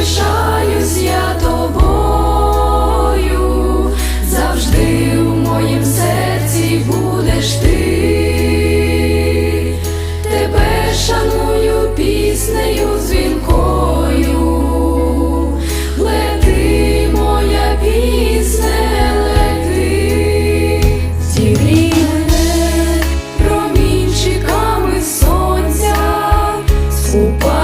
пишаюсь я тобою, завжди у моїм серці будеш ти, тебе шаную піснею дзвінкою, лети, моя пісня. Упав.